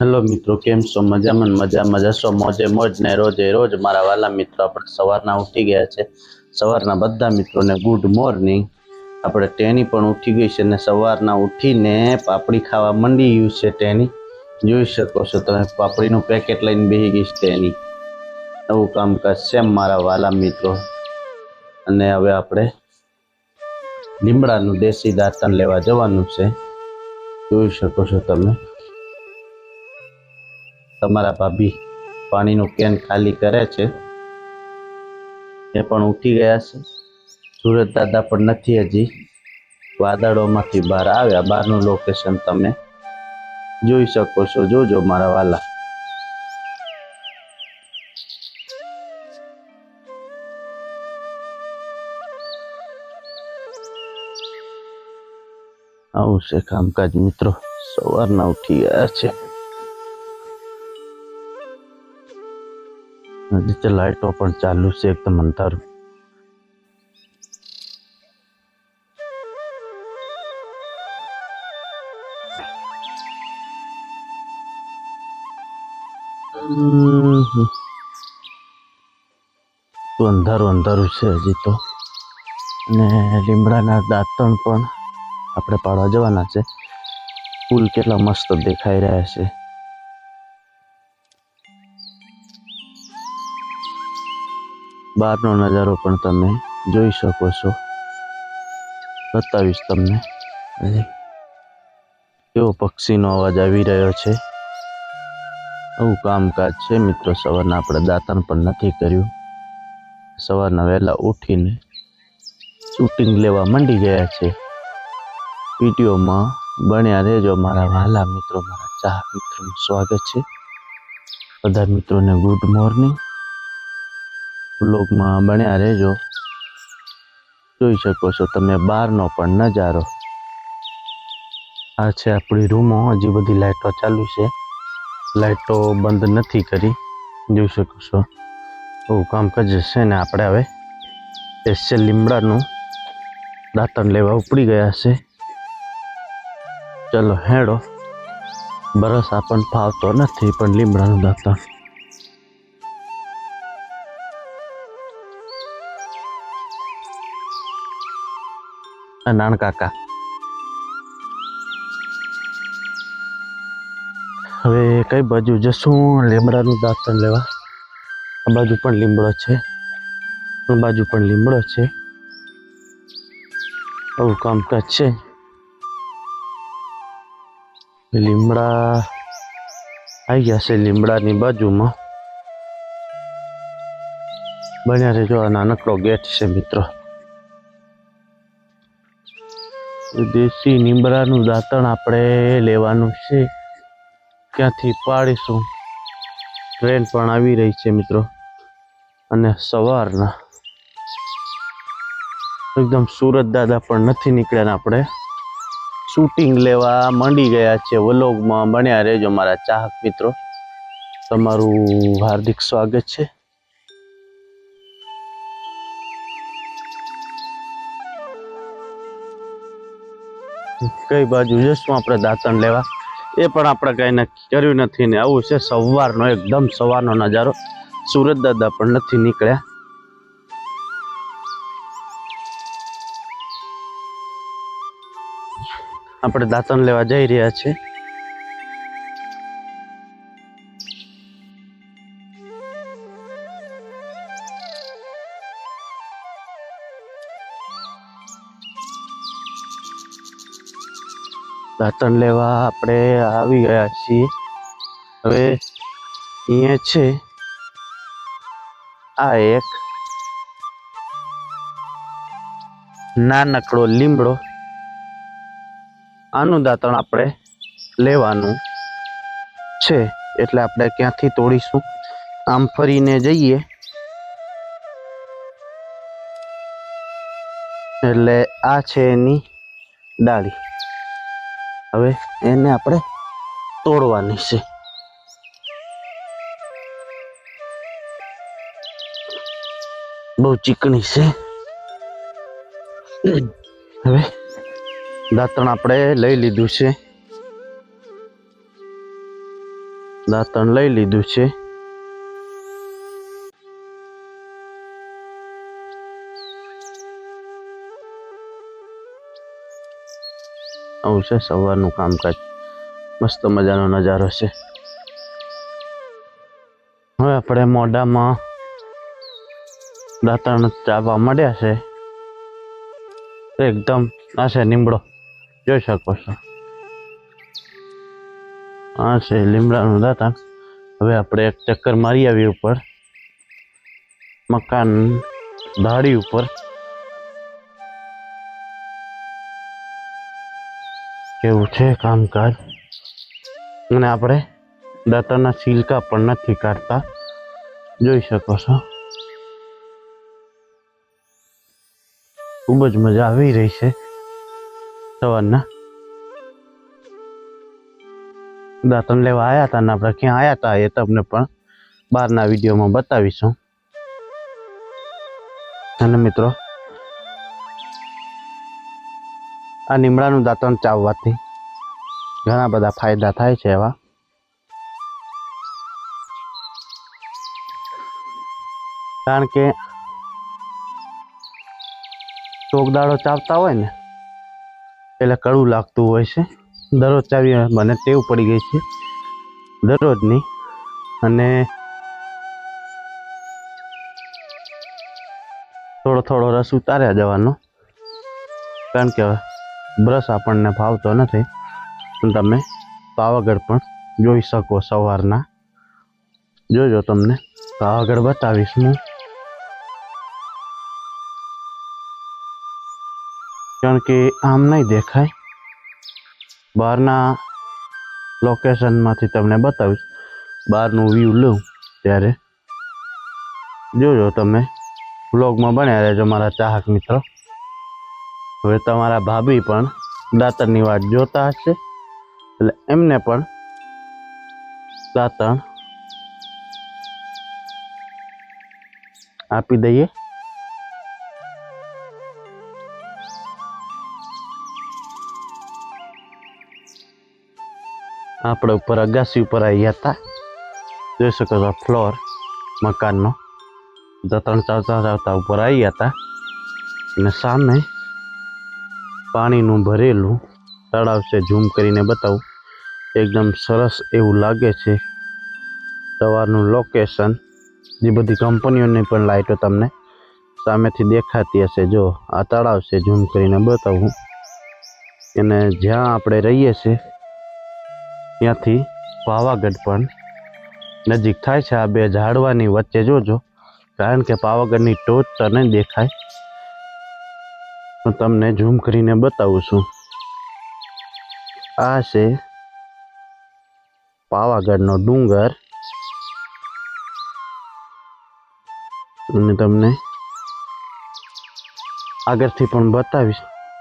Hello મિત્રો, કેમ છો? મજામાં ને મજામાં જશો મોજે મોજ ને રોજે રોજ મારા વાલા મિત્રો આપણે સવારના ઉઠી ગયા છે. સવારના બધા મિત્રોને ગુડ મોર્નિંગ આપણે ટેની પણ ઉઠી ગઈ છે ને સવારના ઉઠીને પાપડી ખાવા મંડી ગયું છે ટેની. જોઈ શકો છો તમે, પાપડીનું પેકેટ લઈને બેસી ગઈ છે ટેની. એવું કામકાજ છે મારા વાલા મિત્રો. અને હવે આપણે લીમડાનું દેશી દાંતણ લેવા જવાનું છે. જોઈ શકો છો તમે. તમારા ભાભી પાણીનું કેન ખાલી કરે છે. એ પણ ઉઠી ગયા છે. સુરત દાદા પણ નથી હજી. વાદળોમાંથી બહાર આવ્યા. બહારનું લોકેશન તમે જોઈ શકો છો. જોજો મારા વાલા. આવું છે કામકાજ મિત્રો. સવારના ઉઠી ગયા છે. નીચે લાઈટો પણ ચાલુ છે એકદમ અંધારું. તો અંધારું અંધારું છે હજી તો. અને લીમડાના દાંતણ પણ આપણે પાડવા જવાના છે. ફૂલ કેટલા મસ્ત દેખાઈ રહ્યા છે. બહારનો નજારો પણ તમે જોઈ શકો છો. બતાવીશ તમને. એવો કેવો પક્ષીનો અવાજ આવી રહ્યો છે. આવું કામકાજ છે મિત્રો સવારના આપણે દાંતણ પણ નથી કર્યું. સવારના વહેલા ઉઠીને શૂટિંગ લેવા માંડી ગયા છે. વિડીયોમાં બન્યા રહેજો મારા વહાલા મિત્રો મારા ચાહ મિત્રોનું સ્વાગત છે. બધા મિત્રોને ગુડ મોર્નિંગ બ્લોગમાં બન્યા રહેજો. જોઈ શકો છો તમે બહારનો પણ નજારો. આ છે આપણી રૂમો, હજી બધી લાઇટો ચાલુ છે. લાઇટો બંધ નથી કરી. જોઈ શકો છો. એવું કામકાજ છે ને આપણે હવે. સ્પેશિયલ લીમડાનું દાંતણ લેવા ઉપડી ગયા છે. ચલો હેડો. બરસ આપણને ફાવતો નથી, પણ લીમડાનું દાંતણ. આ હવે કઈ બાજુ જશું? લીમડાનું દાંતણ લેવા. આ બાજુ પણ લીમડો છે. આ બાજુ પણ લીમડો છે. આવું કામકાજ છે. લીમડા આવી ગયા છે લીમડાની બાજુમાં. બન્યા રહેજો આ નાનકડો ગેટ છે મિત્રો. દેશી લીમડાનું દાંતણ આપણે લેવાનું છે. ક્યાંથી પાડીશું? ટ્રેન પણ આવી રહી છે મિત્રો. અને સવારના. એકદમ સુરત દાદા પણ નથી નીકળ્યા આપણે. શૂટિંગ લેવા માંડી ગયા છે. વલોગમાં બન્યા રહેજો મારા ચાહક મિત્રો. તમારું હાર્દિક સ્વાગત છે. કઈ બાજુ જશું આપણે દાંતણ લેવા? એ પણ આપણે કાંઈ નક્કી કર્યું નથી ને આવું છે સવારનો, એકદમ સવારનો નજારો. સુરત દાદા પણ નથી નીકળ્યા. આપણે દાંતણ લેવા જઈ રહ્યા છે દાંતણ લેવા આપણે આવી ગયા છીએ. હવે અહીંયા છે. આ એક નાનકડો લીમડો. આનું દાંતણ આપણે લેવાનું છે. એટલે આપણે ક્યાંથી તોડીશું? આમ ફરીને જઈએ. એટલે આ છે એની ડાળી. હવે એને આપણે તોડવાની છે. બહુ ચીકણી છે. હવે દાંતણ આપણે લઈ લીધું છે. દાંતણ લઈ લીધું છે. આવું છે સવારનું કામકાજ. મસ્ત મજાનો નજારો છે. હવે આપણે મોઢામાં દાંતણ ચાવવા મળ્યા છે. એકદમ, આ છે લીમડો. જોઈ શકો છો. આ છે લીમડાનું દાંતણ. હવે આપણે એક ચક્કર મારી આવી ઉપર. મકાન ધાડી ઉપર. કેવું છે કામકાજ? અને આપણે દાંતના છિલકા પણ નથી કાઢતા. જોઈ શકો છો. ખૂબ જ મજા આવી રહી છે સવારના. દાંતણ લેવા આવ્યા હતા ને આપણે ક્યાં આવ્યા હતા એ તમને પણ બહારના વિડીયોમાં બતાવીશું. અને મિત્રો આ લીમડાનું દાંતણ ચાવવાથી ઘણા બધા ફાયદા થાય છે એવા. કારણ કે ચોકદાડો ચાવતા હોય ને, એટલે કડવું લાગતું હોય છે. દરરોજ ચાવી મને ટેવ પડી ગઈ છે. દરરોજની. અને થોડો થોડો રસ ઉતાર્યા જવાનો. કારણ કે બ્રશ આપણને ભાવતો નથી. તમે પાવાગઢ પણ જોઈ શકો સવારના. જોજો તમને. પાવાગઢ બતાવીશ હું. કારણ કે આમ નહીં દેખાય. બહારના લોકેશનમાંથી તમને બતાવીશ. બહારનું વ્યૂ લઉં ત્યારે. જોજો તમે. વ્લોગમાં બન્યા રહેજો મારા ચાહક મિત્રો. હવે તમારા ભાભી પણ દાંતણની વાટ જોતા હશે. એટલે એમને પણ દાંતણ આપી દઈએ. આપણે ઉપર અગાસી ઉપર આવ્યા હતા. જોઈ શકો છો, ફ્લોર, મકાનનો. દાંતણ ચાવતા ચાવતા ઉપર આવ્યા હતા. અને સામે પાણીનું ભરેલું તળાવ છે. ઝૂમ કરીને બતાવું. એકદમ સરસ એવું લાગે છે. સવારનું લોકેશન જે બધી કંપનીઓની પણ લાઇટો તમને સામેથી દેખાતી હશે. જો, આ તળાવ છે. ઝૂમ કરીને બતાવું. અને જ્યાં આપણે રહીએ છીએ, ત્યાંથી પાવાગઢ પણ નજીક થાય છે. આ બે ઝાડવાની વચ્ચે જોજો. કારણ કે પાવાગઢની ટોચ તો નહીં દેખાય. હું તમને ઝૂમ કરીને બતાવું છું. આ છે પાવાગઢનો ડુંગર. અને તમને આગળથી પણ બતાવીશ.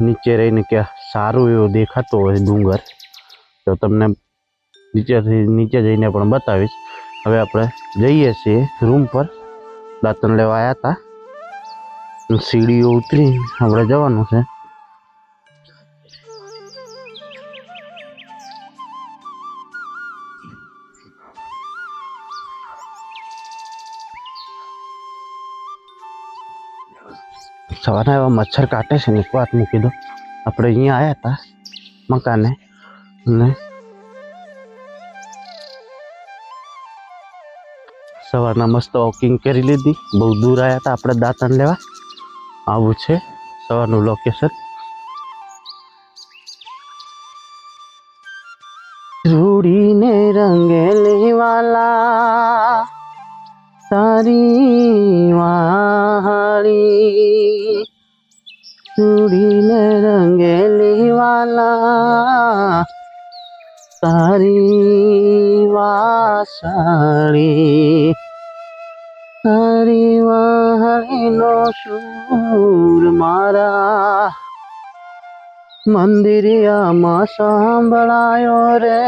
નીચે રહીને કે સારું એવું દેખાતો હોય ડુંગર. તો તમને નીચેથી નીચે જઈને પણ બતાવીશ. હવે આપણે જઈએ છીએ રૂમ પર. દાંતણ લેવા આવ્યા હતા સીડીઓ ઉતરી આપણે જવાનું છે. સવારના એવા મચ્છર કાટે છે ને, એક વાત મૂકી દો આપણે અહીંયા આવ્યા હતા મકાને. ને સવારના મસ્ત વોકિંગ કરી લીધી. બહુ દૂર આવ્યા હતા આપણે દાંતણ લેવા. આવું છે સવારનું લોકેશન રૂડીને રંગેલી વાલા તારી વાળી રૂડીને રંગેલી વાલા તારી વાસાળી. તારી વાળીનો સૂર મારા મંદિરિયામાં સાંભળાયો રે.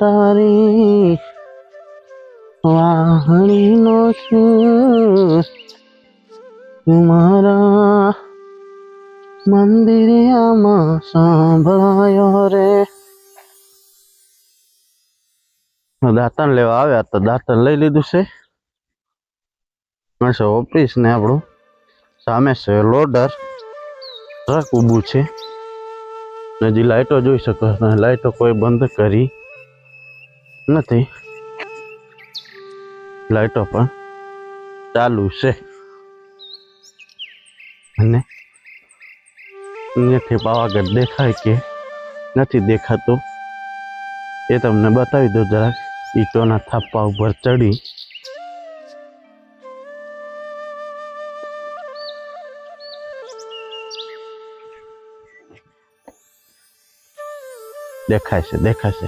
તારી વાહણીનો સૂર મારા મંદિરિયામાં સાંભળાયો રે. દાંતણ લેવા આવ્યા તો દાંતણ લઈ લીધું છે. મળશે ઓફિસ ને આપણું. સામે છે લોડર ટ્રક ઊભું છે. ને હજી લાઇટો જોઈ શકો લાઇટો કોઈ બંધ કરી નથી. લાઇટો પણ ચાલુ છે. અને અહીંયાથી પાવાગઢ દેખાય કે નથી દેખાતું, એ તમને બતાવી દો જરાક. ઈટોના થાપા ઉપર ચડી. દેખાય છે દેખાય છે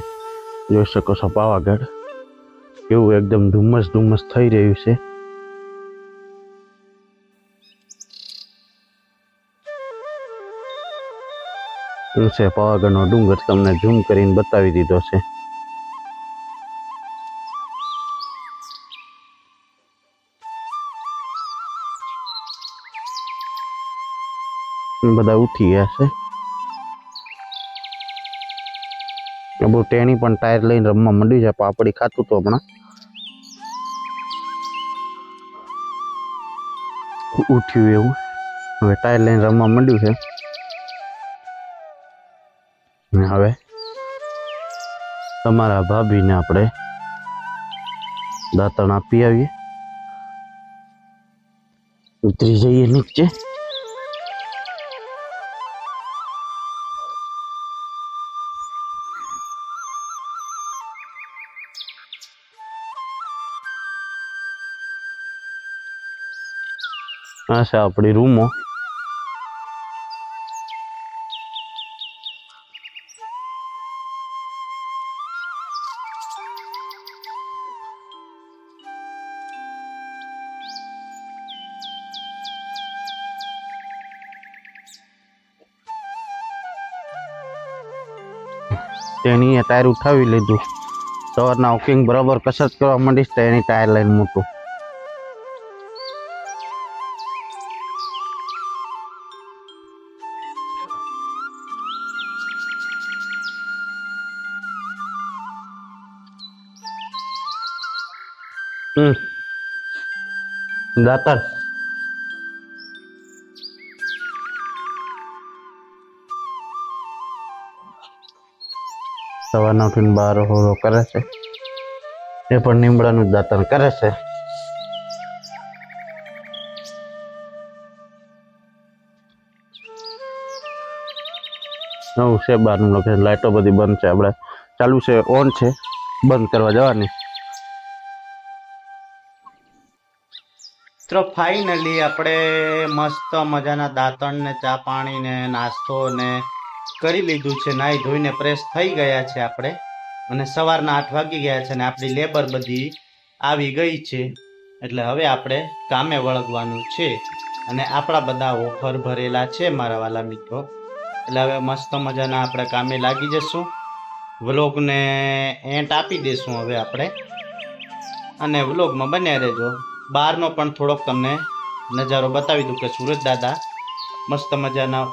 જોઈ શકો છો પાવાગઢ. કેવું એકદમ ધુમ્મસ ધુમ્મસ થઈ રહ્યું છે. શું છે? પાવાગઢનો ડુંગર તમને ઝૂમ કરીને બતાવી દીધો છે. બધા ઉઠી ગયા છે. બહુ ટેણી પણ ટાયર લઈને રમવા માંડ્યું છે, પાપડી ખાતું તો હમણાં. ઉઠ્યું એવું. હવે ટાયર લઈને રમવા માંડ્યું છે. હવે તમારા ભાભીને આપણે દાંતણ આપી આવીએ. ઉતરી જઈએ નીચે. આ છે આપણી રૂમો. તેની ટાયર ઉઠાવી લીધું. સવારના વોકિંગ બરાબર કસરત કરવા માંડીશ એની ટાયર લઈને મૂકું. દાતર. સવારના ઉઠીને બહાર હોરો કરે છે. એ પણ લીમડાનું દાતણ કરે છે. નવું છે બહારનું લખે લાઇટો બધી બંધ છે. આપણે ચાલુ છે, ઓન છે. બંધ કરવા જવાની. તો ફાઇનલી આપણે મસ્ત મજાના દાંતણ ને ચા પાણી ને નાસ્તો ને કરી લીધું છે. નાહી ધોઈને પ્રેસ થઈ ગયા છે આપણે. અને સવારના આઠ વાગી ગયા છે અને આપણી લેબર બધી આવી ગઈ છે. એટલે હવે આપણે કામે વળગવાનું છે. અને આપણા બધા ઓફર ભરેલા છે મારા વાલા મિત્રો. એટલે હવે મસ્ત મજાના આપણે કામે લાગી જશું. વ્લોગને એન્ટ આપી દઈશું હવે આપણે. અને વ્લોગમાં બન્યા રહેજો. બહારનો પણ થોડોક તમને નજારો બતાવી દઉં કે સુરત દાદા મસ્ત મજાના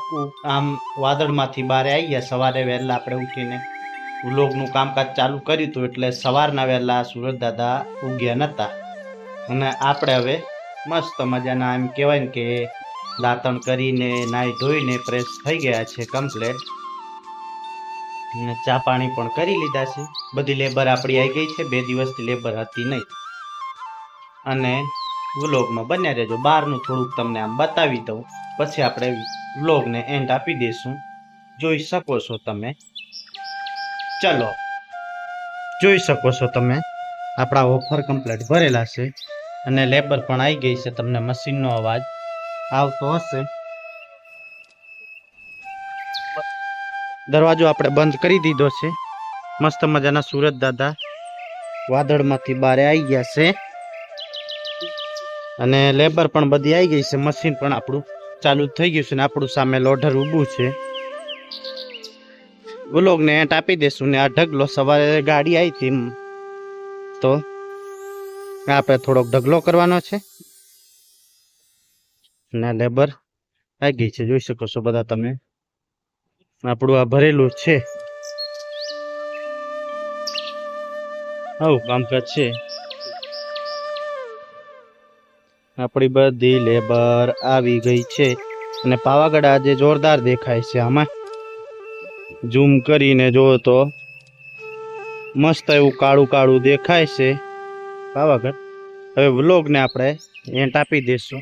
આમ વાદળમાંથી બહાર આવી ગયા. સવારે વહેલા આપણે ઉઠીને વ્લોગનું કામકાજ ચાલુ કર્યું હતું એટલે સવારના વહેલા સુરત દાદા ઉગ્યા નહોતા અને આપણે હવે મસ્ત મજાના એમ કહેવાય ને કે દાંતણ કરીને, નાહી ધોઈને ફ્રેશ થઈ ગયા છે કમ્પ્લેટ અને ચા પાણી પણ કરી લીધા છે. બધી લેબર આપણી આવી ગઈ છે. બે દિવસથી લેબર હતી નહીં. અને વ્લોગમાં બન્યા રહેજો. બહારનું થોડુંક તમને આમ બતાવી દઉં. પછી આપણે વ્લોગને એન્ડ આપી દઈશું. જોઈ શકો છો તમે. ચલો. જોઈ શકો છો તમે. આપણા ઓફર કમ્પ્લીટ ભરેલા છે. અને લેબર પણ આવી ગઈ છે તમને મશીનનો અવાજ. આવતો હશે. દરવાજો આપણે બંધ કરી દીધો છે. મસ્ત મજાના સુરત દાદા વાદળમાંથી બહાર આવી ગયા છે. અને લેબર પણ બધી આવી ગઈ છે મશીન પણ આપણું ચાલુ થઈ ગયું છે ને આપણું સામે લોઢર ઊભું છે. વ્લોગને એટ આપી દેશું ને આ ઢગલો સવારે ગાડી આવી હતી તો આપણે થોડોક ઢગલો કરવાનો છે. ને લેબર આવી ગઈ છે, જોઈ શકો છો બધા તમે. આપણું આ ભરેલું છે. આવું કામકાજ છે. આપણી બધી લેબર આવી ગઈ છે અને પાવાગઢ આજે જોરદાર દેખાય છે આમાં. ઝૂમ કરીને જોવો તો મસ્ત એવું કાળું કાળું દેખાય છે પાવાગઢ. હવે વ્લોગને આપણે એન્ટ આપી દઈશું.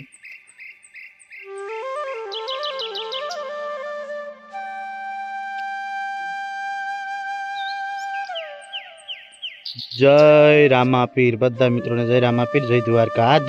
જય રામાપીર. બધા મિત્રોને જય રામાપીર, જય દ્વારકા. આદિ